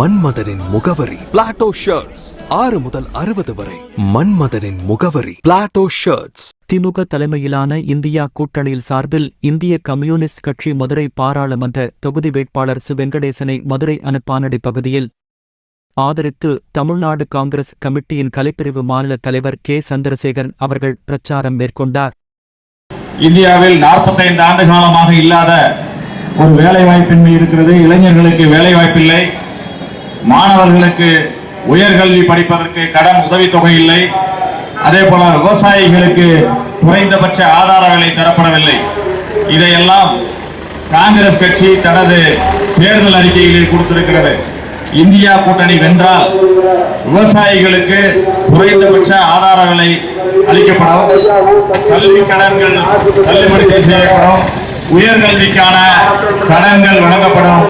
மன்மதனின் முகவரி. Plato shirts ஆறு முதல் அறுபது வரை. மன்மதனின் முகவரி. பிளாட்டோ ஷர்ட்ஸ் திமுக தலைமையிலான இந்தியா கூட்டணியில் சார்பில் இந்திய கம்யூனிஸ்ட் கட்சி மதுரை பாராளுமன்ற தொகுதி வேட்பாளர் சு வெங்கடேசனை மதுரை அனுப்பானடி பகுதியில் ஆதரித்து தமிழ்நாடு காங்கிரஸ் கமிட்டியின் கலைப்பிரிவு மாநில தலைவர் கே. சந்திரசேகரன் அவர்கள் பிரச்சாரம் மேற்கொண்டார். இந்தியாவில் 45 ஆண்டு காலமாக இல்லாத ஒரு வேலை வாய்ப்பின்மை இருக்கிறது. இளைஞர்களுக்கு வேலை வாய்ப்பில்லை மாணவர்களுக்கு உயர்கல்வி படிப்பதற்கு கடன் உதவித்தொகை இல்லை. அதே போல விவசாயிகளுக்கு குறைந்தபட்ச ஆதார விலை தரப்படவில்லை. இதையெல்லாம் காங்கிரஸ் கட்சி தனது தேர்தல் அறிக்கையில் கொடுத்திருக்கிறது. இந்தியா கூட்டணி வென்றால் விவசாயிகளுக்கு குறைந்தபட்ச ஆதார விலை அளிக்கப்படும். கல்வி கடன்கள் தள்ளுபடி செய்யப்படும். உயர்கல்விக்கான கடன்கள் வழங்கப்படும்.